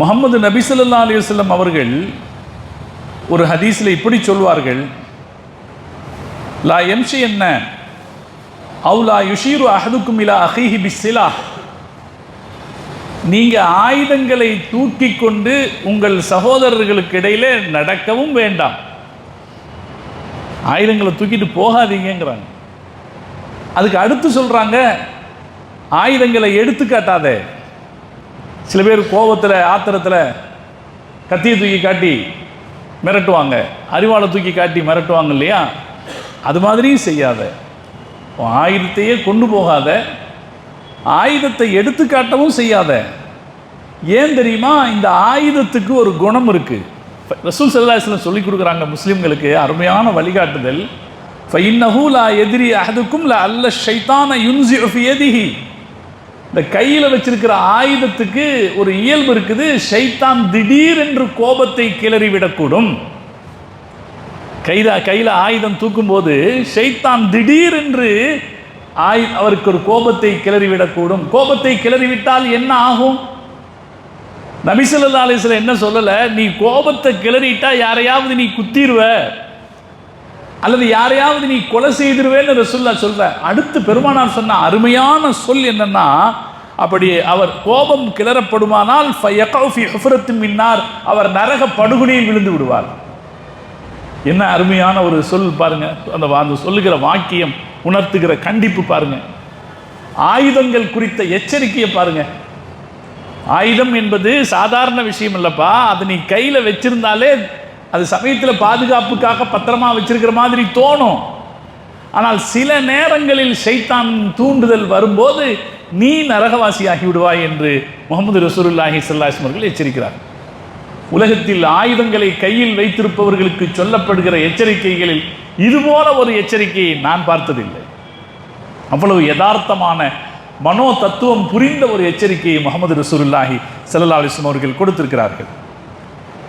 முகமது நபிசல்லா ஸல்லல்லாஹு அவர்கள் ஒரு ஹதீஸில் இப்படி சொல்வார்கள். லா எம்ஷி என்ன? அவுலா யுஷீரு அஹதுக்கும் இலா அஹிஹி பிஸ்ஸிலா. நீங்க ஆயுதங்களை தூக்கி கொண்டு உங்கள் சகோதரர்களுக்கு இடையிலே நடக்கவும் வேண்டாம். ஆயுதங்களை தூக்கிட்டு போகாதீங்கிறாங்க அதுக்கு அடுத்து சொல்றாங்க ஆயுதங்களை எடுத்து காட்டாதே சில பேர் கோபத்தில் ஆத்திரத்தில் கத்தியை தூக்கி காட்டி மிரட்டுவாங்க. அறிவாளை தூக்கி காட்டி மிரட்டுவாங்க இல்லையா? அது மாதிரியும் செய்யாத. ஆயுதத்தையே கொண்டு போகாத. ஆயுதத்தை எடுத்து காட்டவும் செய்யாத. ஏன் தெரியுமா? இந்த ஆயுதத்துக்கு ஒரு குணம் இருக்குது ரசூல் சல்லாஹ்லம் சொல்லிக் கொடுக்குறாங்க முஸ்லீம்களுக்கு அருமையான வழிகாட்டுதல். ஃபைன்னஹு லா எதிரி அஹதுக்கும் ல அல்ல ஷைத்தான யுன்சி ஃபி இந்த கையில் வச்சிருக்கிற ஆயுதத்துக்கு ஒரு இயல்பு இருக்குது ஷைத்தான் திடீர் என்று கோபத்தை கிளறி விடக்கூடும். கைதா கையில் ஆயுதம் தூக்கும்போது ஷைத்தான் திடீர் என்று ஆயு அவருக்கு ஒரு கோபத்தை கிளறி விடக்கூடும். கோபத்தை கிளறிவிட்டால் என்ன ஆகும்? நபிசல்லா அலிஸ்ல என்ன சொல்லலை? நீ கோபத்தை கிளறிட்டா யாரையாவது நீ குத்திடுவ அல்லது யாரையாவது நீ கொலை செய்திருவேன்னு ரசுல்லா சொல்ற அடுத்து பெருமானார் சொன்ன அருமையான சொல் என்னன்னா அப்படி அவர் கோபம் கிளறப்படுமானால் மின்னார் அவர் நரக படுகொலியில் விழுந்து விடுவார். என்ன அருமையான ஒரு சொல் பாருங்க அந்த வா- அந்த சொல்லுகிற வாக்கியம் உணர்த்துகிற கண்டிப்பு பாருங்க. ஆயுதங்கள் குறித்த எச்சரிக்கையை பாருங்க. ஆயுதம் என்பது சாதாரண விஷயம் இல்லப்பா அது நீ கையில வச்சிருந்தாலே அது சமயத்தில் பாதுகாப்புக்காக பத்திரமா வச்சிருக்கிற மாதிரி தோணும். ஆனால் சில நேரங்களில் ஷைத்தான் தூண்டுதல் வரும்போது நீ நரகவாசியாகி விடுவாய் என்று முகமது ரசூலுல்லாஹி ஸல்லல்லாஹு அவர்கள் எச்சரிக்கிறார் உலகத்தில் ஆயுதங்களை கையில் வைத்திருப்பவர்களுக்கு சொல்லப்படுகிற எச்சரிக்கைகளில் இதுபோல ஒரு எச்சரிக்கையை நான் பார்த்ததில்லை. அவ்வளவு யதார்த்தமான மனோ தத்துவம் புரிந்த ஒரு எச்சரிக்கையை முகமது ரசூலுல்லாஹி சல்லா அலிஸ்லாம் அவர்கள் கொடுத்திருக்கிறார்கள்.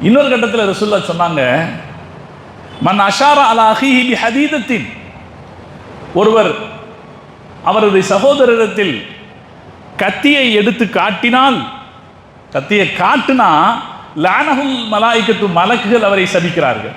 இன்னொரு கட்டத்தில் ரசுல்லா சொன்னாங்க மன் அஷாரா அலா அஹீஹி ஹதீதத்தின் ஒருவர் அவரது சகோதரரிடத்தில் கத்தியை எடுத்து காட்டினால் கத்தியை காட்டினா லானகுல் மலாய்க்கத்து மலக்குகள் அவரை சபிக்கிறார்கள்.